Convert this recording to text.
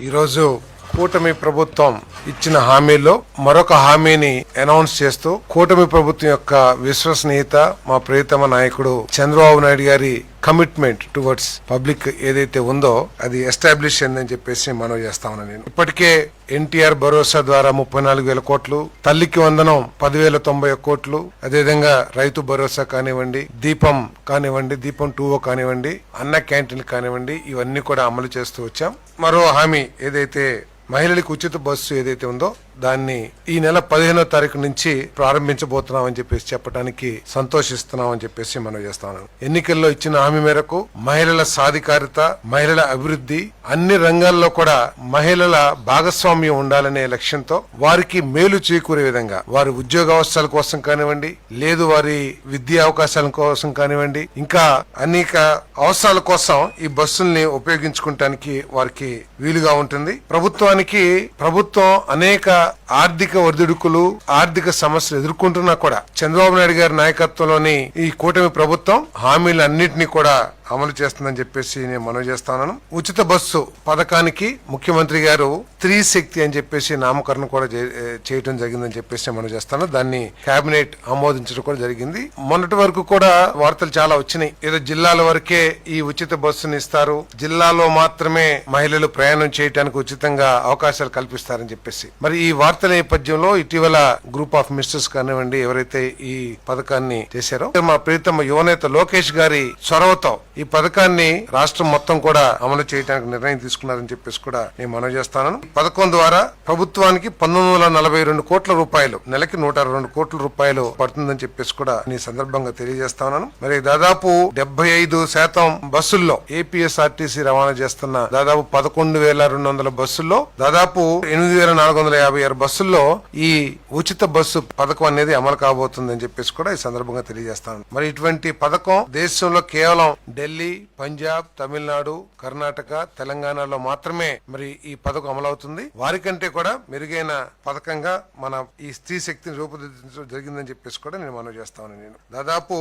ఈరోజు కూటమి ప్రభుత్వం ఇచ్చిన హామీలో మరొక హామీని అనౌన్స్ చేస్తూ కూటమి ప్రభుత్వం యొక్క విశ్వసనీయత మా ప్రియతమ నాయకుడు చంద్రబాబు నాయుడు గారి కమిట్మెంట్ టువర్డ్స్ పబ్లిక్ ఏదైతే ఉందో అది ఎస్టాబ్లిష్ అయిందని చెప్పేసి మనం చేస్తా ఉన్నాను నేను. ఇప్పటికే ఎన్టీఆర్ భరోసా ద్వారా ముప్పై నాలుగు వేల కోట్లు తల్లికి వందనం పదివేల తొంభై ఒక్క కోట్లు అదేవిధంగా రైతు భరోసా కానివ్వండి దీపం కానివ్వండి దీపం టూ కానివ్వండి అన్న క్యాంటీన్ కానివ్వండి ఇవన్నీ కూడా అమలు చేస్తూ వచ్చాం. మరో హామీ ఏదైతే మహిళలకు ఉచిత బస్సు ఏదైతే ఉందో దాన్ని ఈ నెల పదిహేనో తారీఖు నుంచి ప్రారంభించబోతున్నామని చెప్పేసి చెప్పడానికి సంతోషిస్తున్నామని చెప్పేసి మనం చేస్తాను ఎన్నికల్లో ఇచ్చిన హామీ మేరకు మహిళల సాధికారిత మహిళల అభివృద్ధి అన్ని రంగాల్లో కూడా మహిళల భాగస్వామ్యం ఉండాలనే లక్ష్యంతో వారికి మేలు చేకూరే విధంగా వారి ఉద్యోగ అవసరాల కోసం కానివ్వండి లేదు వారి విద్యా అవకాశాల కోసం కానివ్వండి ఇంకా అనేక అవసరాల కోసం ఈ బస్సుల్ని ఉపయోగించుకుంటానికి వారికి వీలుగా ఉంటుంది. ప్రభుత్వానికి ప్రభుత్వం అనేక ఆర్థిక ఒడిదుడుకులు ఆర్థిక సమస్యలు ఎదుర్కొంటున్నా కూడా చంద్రబాబు నాయుడు గారి నాయకత్వంలోని ఈ కూటమి ప్రభుత్వం హామీలన్నింటినీ కూడా కూడా అమలు చేస్తుందని చెప్పేసి నేను మనవి చేస్తాను ఉచిత బస్సు పథకానికి ముఖ్యమంత్రి గారు స్త్రీ శక్తి అని చెప్పేసి నామకరణం కూడా చేయడం చేయటం జరిగిందని చెప్పేసి మనం చేస్తాను. దాన్ని కేబినెట్ ఆమోదించడం కూడా జరిగింది. మొన్నటి వరకు కూడా వార్తలు చాలా వచ్చినాయి. ఏదో జిల్లాల వరకే ఈ ఉచిత బస్సుని ఇస్తారు. జిల్లాలో మాత్రమే మహిళలు ప్రయాణం చేయడానికి ఉచితంగా అవకాశాలు కల్పిస్తారని చెప్పేసి. మరి ఈ వార్తల నేపథ్యంలో ఇటీవల గ్రూప్ ఆఫ్ మినిస్టర్స్ కానివ్వండి ఎవరైతే ఈ పథకాన్ని చేశారో మా ప్రీతమ యువనేత లోకేష్ గారి చొరవతో ఈ పథకాన్ని రాష్ట్రం మొత్తం కూడా అమలు చేయడానికి నిర్ణయం తీసుకున్నారని చెప్పేసి కూడా నేను మనవి చేస్తాను. పథకం ద్వారా ప్రభుత్వానికి పంతొమ్మిది వందల నలభై రెండు కోట్ల రూపాయలు నెలకి నూట అరవై రెండు కోట్ల రూపాయలు పడుతుందని చెప్పేసి కూడా ఈ సందర్భంగా తెలియజేస్తాను. మరి దాదాపు డెబ్బై ఐదు శాతం బస్సుల్లో ఏపీఎస్ఆర్టీసీ రవాణా చేస్తున్న దాదాపు పదకొండు వేల రెండు వందల బస్సుల్లో దాదాపు ఎనిమిది వేల నాలుగు వందల యాభై ఆరు బస్సుల్లో ఈ ఉచిత బస్సు పథకం అనేది అమలు కాబోతుందని చెప్పేసి కూడా ఈ సందర్భంగా తెలియజేస్తాను. మరి ఇటువంటి పథకం దేశంలో కేవలం ఢిల్లీ పంజాబ్ తమిళనాడు కర్ణాటక తెలంగాణలో మాత్రమే మరి ఈ పథకం అమలవుతుంది. వారికంటే కూడా మెరుగైన పథకంగా మన ఈ స్త్రీ శక్తిని రూపుదిద్దడం జరిగిందని చెప్పేసి కూడా నేను మనవి చేస్తాను నేను. దాదాపు